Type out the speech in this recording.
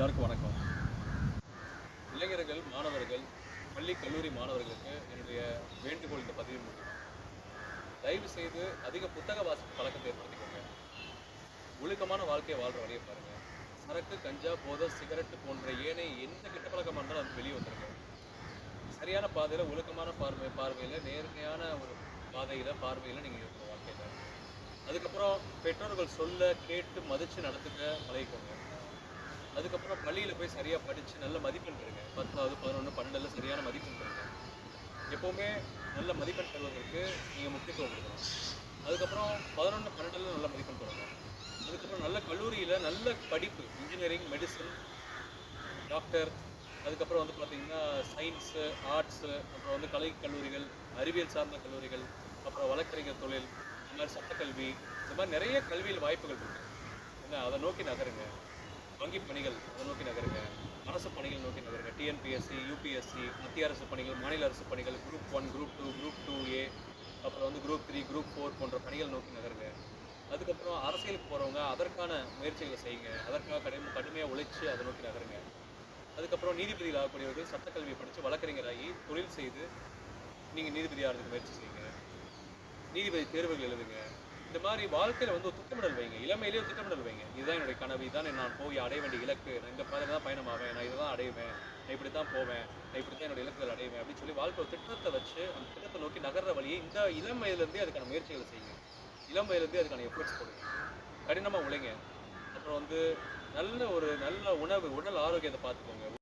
எல்லாருக்கும் வணக்கம். இளைஞர்கள் மாணவர்கள் பள்ளி கல்லூரி மாணவர்களுக்கு என்னுடைய வேண்டுகோள் இந்த பதிவு மூலம். தயவு செய்து அதிக புத்தக வாசிப்பு பழக்கத்தை ஏற்படுத்திக்கோங்க. ஒழுக்கமான வாழ்க்கையை வாழ்ற வழியை பாருங்க. சரக்கு கஞ்சா போதை சிகரெட் போன்ற ஏனைய எந்த கெட்ட பழக்கமாக இருந்தாலும் அது வெளியே வந்துருங்க. சரியான பாதையில் ஒழுக்கமான பார்வை பார்வையில் நேர்மையான ஒரு பாதையில் பார்வையில் நீங்கள் இருக்கிற வாழ்க்கையில். அதுக்கப்புறம் பெற்றோர்கள் சொல்ல கேட்டு மதித்து நடத்துக்க பழகிக்கோங்க. அதுக்கப்புறம் பள்ளியில் போய் சரியாக படித்து நல்ல மதிப்பெண் பெறுங்க. பத்தாவது பதினொன்று பன்னெண்டில் சரியான மதிப்பெண் பெறுங்க. எப்போவுமே நல்ல மதிப்பெண் பெறுவதற்கு நீங்கள் முக்கியத்துவம் கொடுக்கணும். அதுக்கப்புறம் பதினொன்று பன்னெண்டில் நல்ல மதிப்பெண் பெறுங்க. அதுக்கப்புறம் நல்ல கல்லூரியில் நல்ல படிப்பு இன்ஜினியரிங் மெடிசன் டாக்டர் அதுக்கப்புறம் வந்து பார்த்தீங்கன்னா சயின்ஸு ஆர்ட்ஸு அப்புறம் வந்து கலை கல்லூரிகள் அறிவியல் சார்ந்த கல்லூரிகள் அப்புறம் வழக்கறிஞர் தொழில் இந்த மாதிரி சட்டக்கல்வி இந்த மாதிரி நிறைய கல்வியில் வாய்ப்புகள் இருக்குது என்ன அதை நோக்கி நகருங்க. வங்கி பணிகள் அதை நோக்கி நகருங்க. அரசு பணிகள் நோக்கி நகருங்க. டிஎன்பிஎஸ்சி யூபிஎஸ்சி மத்திய அரசு பணிகள் மாநில அரசு பணிகள் group one group two group two A அப்புறம் வந்து குரூப் த்ரீ குரூப் ஃபோர் போன்ற பணிகள் நோக்கி நகருங்க. அதுக்கப்புறம் அரசியலுக்கு போகிறவங்க அதற்கான முயற்சிகளை செய்யுங்க. அதற்காக கடுமை கடுமையாக உழைச்சி அதை நோக்கி நகருங்க. அதுக்கப்புறம் நீதிபதிகள் ஆகக்கூடியவர்கள் சட்டக்கல்வியை படித்து வழக்கறிஞராகி தொழில் செய்து நீங்கள் நீதிபதி ஆகிறதுக்கு முயற்சி செய்யுங்க. நீதிபதி தேர்வுகள் எழுதுங்க. இந்த மாதிரி வாழ்க்கையில் வந்து ஒரு திட்டமிடல் வைங்க. இளமையிலேயே திட்டமிடல் வைங்க. இதுதான் என்னுடைய கனவு. இதுதான் நான் போய் அடைய வேண்டிய இலக்கு. நான் இந்த மாதிரி தான் பயணமாவேன். நான் இதை தான் அடைவேன். நான் இப்படி தான் போவேன். நான் இப்படி தான் என்னோட இலக்குகள் அடைவேன் அப்படின்னு சொல்லி வாழ்க்கை ஒரு திட்டத்தை வச்சு அந்த திட்டத்தை நோக்கி நகர்ற வழியை இந்த இளம் வயதுலேருந்தே அதுக்கான முயற்சிகளை செய்யுங்க. இளம் வயதுலேருந்தே அதுக்கான எஃபர்ட்ஸ் போடுங்க. கடினமாக உழைங்க. அப்புறம் வந்து நல்ல ஒரு நல்ல உணவு உடல் ஆரோக்கியத்தை பார்த்துக்கோங்க.